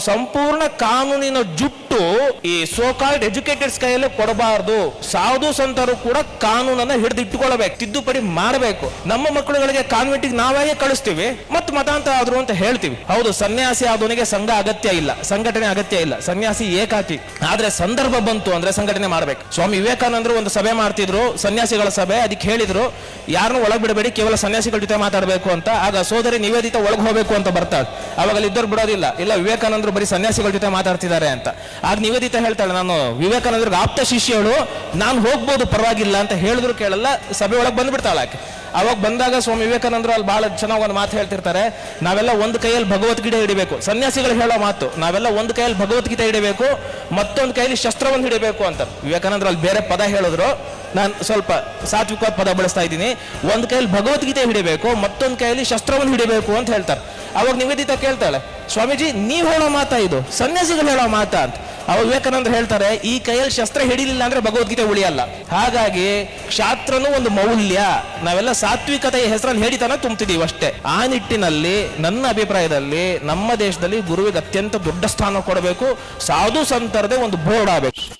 ಸಂಪೂರ್ಣ ಕಾನೂನಿನ ಜುಟ್ಟು ಈ ಸೋ ಕಾಲ್ಡ್ ಎಜುಕೇಟೆಡ್ಸ್ ಕೈಯಲ್ಲಿ ಕೊಡಬಾರದು. ಸಾಧು ಸಂತರು ಕೂಡ ಕಾನೂನನ್ನ ಹಿಡಿದಿಟ್ಟುಕೊಳ್ಳಬೇಕು, ತಿದ್ದುಪಡಿ ಮಾಡಬೇಕು. ನಮ್ಮ ಮಕ್ಕಳುಗಳಿಗೆ ಕಾನ್ವೆಂಟಿಗೆ ನಾವೇ ಕಳಿಸ್ತೀವಿ, ಮತ್ ಮತಾಂತರ ಆದ್ರು ಅಂತ ಹೇಳ್ತೀವಿ. ಹೌದು, ಸನ್ಯಾಸಿ ಆದವನಿಗೆ ಸಂಘ ಅಗತ್ಯ ಇಲ್ಲ, ಸಂಘಟನೆ ಅಗತ್ಯ ಇಲ್ಲ, ಸನ್ಯಾಸಿ ಏಕಾಕಿ. ಆದ್ರೆ ಸಂದರ್ಭ ಬಂತು ಅಂದ್ರೆ ಸಂಘಟನೆ ಮಾಡ್ಬೇಕು. ಸ್ವಾಮಿ ವಿವೇಕಾನಂದರು ಒಂದು ಸಭೆ ಮಾಡ್ತಿದ್ರು, ಸನ್ಯಾಸಿಗಳ ಸಭೆ, ಅದಕ್ಕೆ ಹೇಳಿದ್ರು, ಯಾರನ್ನು ಒಳಗ್ ಬಿಡಬೇಡಿ ಕೇವಲ ಸನ್ಯಾಸಿಗಳ ಜೊತೆ ಮಾತಾಡಬೇಕು ಅಂತ. ಆಗ ಸೋದರಿ ನಿವೇದಿತ ಒಳಗೆ ಹೋಗ್ಬೇಕು ಅಂತ ಬರ್ತಾಳೆ. ಅವಾಗ ಅಲ್ಲಿ ಬಿಡೋದಿಲ್ಲ, ಇಲ್ಲ ವಿವೇಕಾನಂದರು ಬರೀ ಸನ್ಯಾಸಿಗಳ ಜೊತೆ ಮಾತಾಡ್ತಿದ್ದಾರೆ ಅಂತ. ಆಗ ನಿವೇದಿತ ಹೇಳ್ತಾಳೆ, ನಾನು ವಿವೇಕಾನಂದರಿಗೆ ಆಪ್ತ ಶಿಷ್ಯಳು, ನಾನು ಹೋಗ್ಬೋದು, ಪರವಾಗಿಲ್ಲ ಅಂತ ಹೇಳಿದ್ರು ಕೇಳಲ್ಲ, ಸಭೆ ಒಳಗೆ ಬಂದ್ಬಿಡ್ತಾಳೆ ಆಕೆ. ಅವಾಗ ಬಂದಾಗ ಸ್ವಾಮಿ ವಿವೇಕಾನಂದರು ಅಲ್ಲಿ ಬಹಳ ಚೆನ್ನಾಗಿ ಒಂದು ಮಾತು ಹೇಳ್ತಿರ್ತಾರೆ, ನಾವೆಲ್ಲ ಒಂದು ಕೈಯಲ್ಲಿ ಭಗವದ್ಗೀತೆ ಹಿಡಿಬೇಕು. ಸನ್ಯಾಸಿಗಳು ಹೇಳೋ ಮಾತು, ನಾವೆಲ್ಲ ಒಂದು ಕೈಯಲ್ಲಿ ಭಗವದ್ಗೀತೆ ಹಿಡಿಬೇಕು, ಮತ್ತೊಂದು ಕೈಯಲ್ಲಿ ಶಸ್ತ್ರವನ್ನು ಹಿಡಿಬೇಕು ಅಂತ. ವಿವೇಕಾನಂದರು ಅಲ್ಲಿ ಬೇರೆ ಪದ ಹೇಳಿದ್ರು. ನಾನು ಸ್ವಲ್ಪ ಸಾತ್ವಿಕವಾದ ಪದ ಬಳಸ್ತಾ ಇದ್ದೀನಿ. ಒಂದು ಕೈಯಲ್ಲಿ ಭಗವದ್ಗೀತೆ ಹಿಡಿಬೇಕು, ಮತ್ತೊಂದು ಕೈಯಲ್ಲಿ ಶಸ್ತ್ರವನ್ನು ಹಿಡಿಬೇಕು ಅಂತ ಹೇಳ್ತಾರೆ. ಅವಾಗ ನಿವೇದಿತ ಕೇಳ್ತಾಳೆ, ಸ್ವಾಮೀಜಿ, ನೀವು ಹೇಳೋ ಮಾತಾ ಇದು? ಸನ್ಯಾಸಿಗಳು ಹೇಳೋ ಮಾತಾ? ಅಂತ. ಅವಾಗ ವಿವೇಕಾನಂದ ಹೇಳ್ತಾರೆ, ಈ ಕೈಯಲ್ಲಿ ಶಸ್ತ್ರ ಹಿಡಿಲಿಲ್ಲ ಅಂದ್ರೆ ಭಗವದ್ಗೀತೆ ಉಳಿಯಲ್ಲ. ಹಾಗಾಗಿ ಶಾಸ್ತ್ರನೂ ಒಂದು ಮೌಲ್ಯ. ನಾವೆಲ್ಲ ಸಾತ್ವಿಕತೆಯ ಹೆಸರಲ್ಲಿ ಹೇಳಿತನ ತುಂಬ್ತಿದೀವಿ ಅಷ್ಟೇ. ಆ ನಿಟ್ಟಿನಲ್ಲಿ ನನ್ನ ಅಭಿಪ್ರಾಯದಲ್ಲಿ ನಮ್ಮ ದೇಶದಲ್ಲಿ ಗುರುವಿಗೆ ಅತ್ಯಂತ ದೊಡ್ಡ ಸ್ಥಾನ ಕೊಡಬೇಕು. ಸಾಧು ಸಂತರದೇ ಒಂದು ಬೋರ್ಡ್ ಆಗಬೇಕು.